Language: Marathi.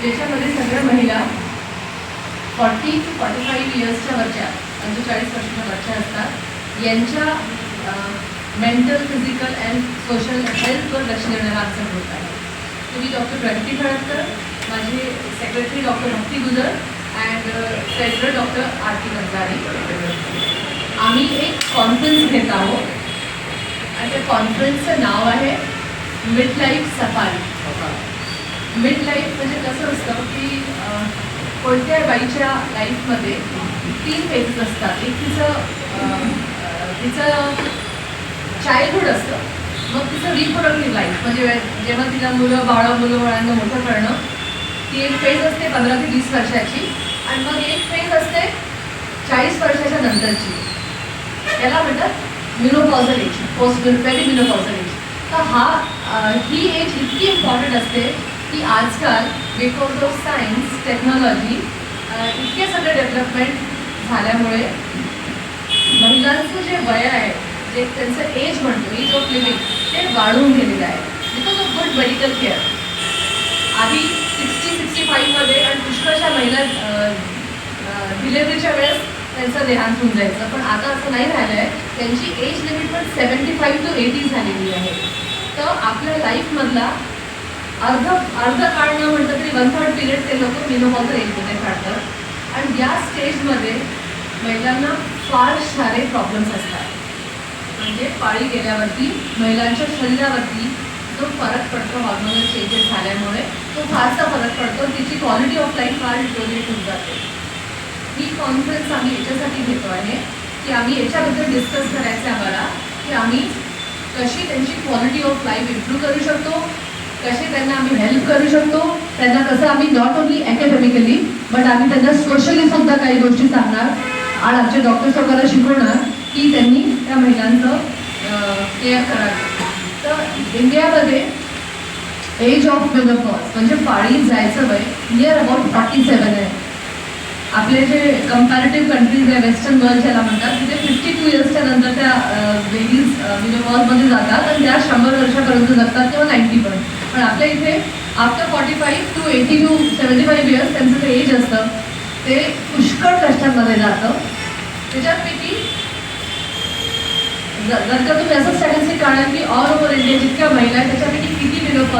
ज्याच्यामध्ये सगळ्या महिला फॉर्टी टू फॉर्टी फाईव्ह इयर्सच्या वरच्या पंचेचाळीस वर्षाच्या वरच्या असतात. यांच्या मेंटल फिजिकल अँड सोशल हेल्थवर लक्ष देणारा आमचा ग्रुप आहे. तुम्ही डॉक्टर प्रगती खळदकर माझे secretary doctor Bhakti Gujar and treasurer doctor Aarti Ganjari आम्ही एक कॉन्फरन्स घेत आहोत. आणि त्या कॉन्फरन्सचं नाव आहे mid life safari mid life म्हणजे कसं असतं की कोणत्या बाईच्या लाईफमध्ये तीन फेजेस असतात. एक तिचं तिचं चाइल्डहुड असतं. मग तिचं रिप्रोडक्टिव्ह लाईफ म्हणजे जेव्हा तिला मुलं बाळं मुलं बाळांना मोठं करणं ती एक फेज असते पंधरा ते वीस वर्षाची आणि मग एक फेज असते चाळीस वर्षाच्या नंतरची. त्याला म्हणतात menopausal age post perimenopausal age तर हा ही एज इतकी इम्पॉर्टंट असते की आजकाल बिकॉज ऑफ सायन्स टेक्नॉलॉजी इतके सगळे डेव्हलपमेंट झाल्यामुळे महिलांचं जे वय आहे जे त्यांचं एज म्हणतो एज ऑफ लिव्हिंग ते वाढून गेलेलं आहे. Because of good medical care आधी सिक्स्टी सिक्स्टी फाईव्हमध्ये आणि पुष्कळशा महिला डिलेवरीच्या वेळेस त्यांचं देहांत होऊन जायचं. पण आता असं नाही झालं आहे त्यांची एज लिमिट पण सेवन्टी फाईव्ह टू एटी झालेली आहे. तर आपल्या लाईफमधला अर्ध अर्ध काढणं म्हणतं म्हटलं तरी वन थर्ड पिरियड ते लोक मिनोपॉझल एजमध्ये काढतात. आणि या स्टेजमध्ये महिलांना फार सारे प्रॉब्लेम्स असतात. म्हणजे पाळी गेल्यावरती महिलांच्या शरीरावरती जो फरक पडतो हॉर्मोनल चेंजेस झाल्यामुळे तो फारसा फरक पडतो. तिची क्वालिटी ऑफ लाईफ फार डिटोरिएट होऊन जाते. ही कॉन्फरन्स आम्ही याच्यासाठी घेतो आहे की आम्ही याच्याबद्दल डिस्कस करायचं आहे आम्हाला की आम्ही कशी त्यांची क्वालिटी ऑफ लाईफ इम्प्रूव्ह करू शकतो कसे त्यांना आम्ही हेल्प करू शकतो त्यांना कसं आम्ही नॉट ओनली अकॅडमिकली बट आम्ही त्यांना सोशली सुद्धा काही गोष्टी सांगणार. आणि आमचे डॉक्टर्स वगैरे शिकवणार की त्यांनी त्या महिलांचं केअर करावं तर इंडियामध्ये एज ऑफ मेनोपॉज म्हणजे पाळी जायचं वय नियर अबाउट फॉर्टी सेवन आहे. आपले जे कम्पॅरेटिव्ह कंट्रीज आहे वेस्टर्न वर्ल्ड ज्याला म्हणतात तिथे फिफ्टी टू इयर्सच्या नंतर त्या बेबीज मेनोपॉजमध्ये जातात आणि त्या शंभर वर्षापर्यंत जगतात किंवा नाईन्टी पर्यंत. पण आपल्या इथे after forty five to eighty to seventy five years त्यांचं जे एज असतं ते पुष्कळ कष्टांमध्ये जातं. त्याच्यापैकी जर का तुम्ही असं स्टॅटिस्टिक काढाल की ऑल ओव्हर इंडिया जितक्या महिला आहेत त्याच्यापैकी किती मिनोपॉज